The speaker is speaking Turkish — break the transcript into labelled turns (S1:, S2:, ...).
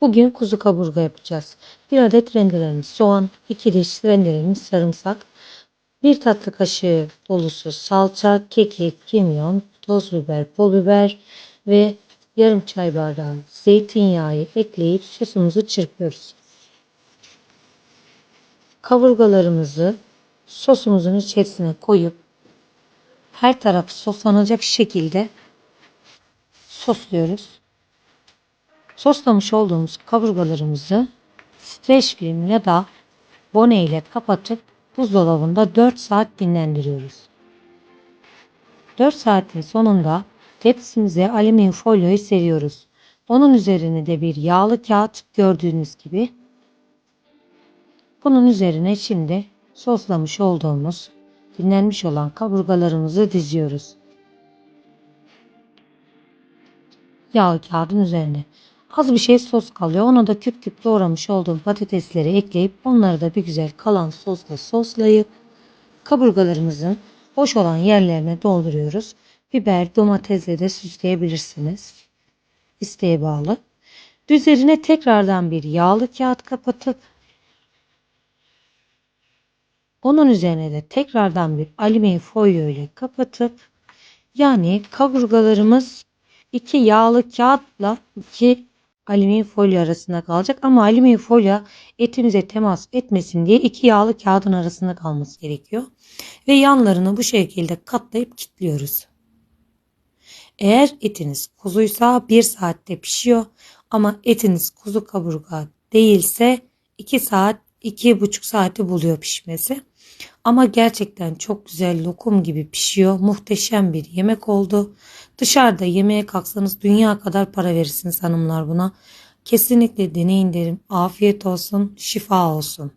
S1: Bugün kuzu kaburga yapacağız. Bir adet rendelenmiş soğan, iki diş rendelenmiş sarımsak, bir tatlı kaşığı dolusu salça, kekik, kimyon, toz biber, pul biber ve yarım çay bardağı zeytinyağı ekleyip sosumuzu çırpıyoruz. Kaburgalarımızı sosumuzun içerisine koyup her tarafı soslanacak şekilde sosluyoruz. Soslamış olduğumuz kaburgalarımızı streç film ya da bone ile kapatıp buzdolabında 4 saat dinlendiriyoruz. 4 saatin sonunda tepsimize alüminyum folyoyu seriyoruz. Onun üzerine de bir yağlı kağıt gördüğünüz gibi. Bunun üzerine şimdi soslamış olduğumuz dinlenmiş olan kaburgalarımızı diziyoruz. Yağlı kağıdın üzerine. Az bir şey sos kalıyor. Ona da küp küp doğramış olduğum patatesleri ekleyip onları da bir güzel kalan sosla soslayıp kaburgalarımızın boş olan yerlerine dolduruyoruz. Biber, domatesle de süsleyebilirsiniz. İsteğe bağlı. Üzerine tekrardan bir yağlı kağıt kapatıp onun üzerine de tekrardan bir alüminyum folyo ile kapatıp yani kaburgalarımız iki yağlı kağıtla iki alüminyum folyo arasında kalacak ama alüminyum folyo etimize temas etmesin diye iki yağlı kağıdın arasında kalması gerekiyor. Ve yanlarını bu şekilde katlayıp kilitliyoruz. Eğer etiniz kuzuysa 1 saatte pişiyor ama etiniz kuzu kaburga değilse 2 saat 2,5 saati buluyor pişmesi. Ama gerçekten çok güzel lokum gibi pişiyor. Muhteşem bir yemek oldu. Dışarıda yemeğe kalksanız dünya kadar para verirsiniz hanımlar buna. Kesinlikle deneyin derim. Afiyet olsun, şifa olsun.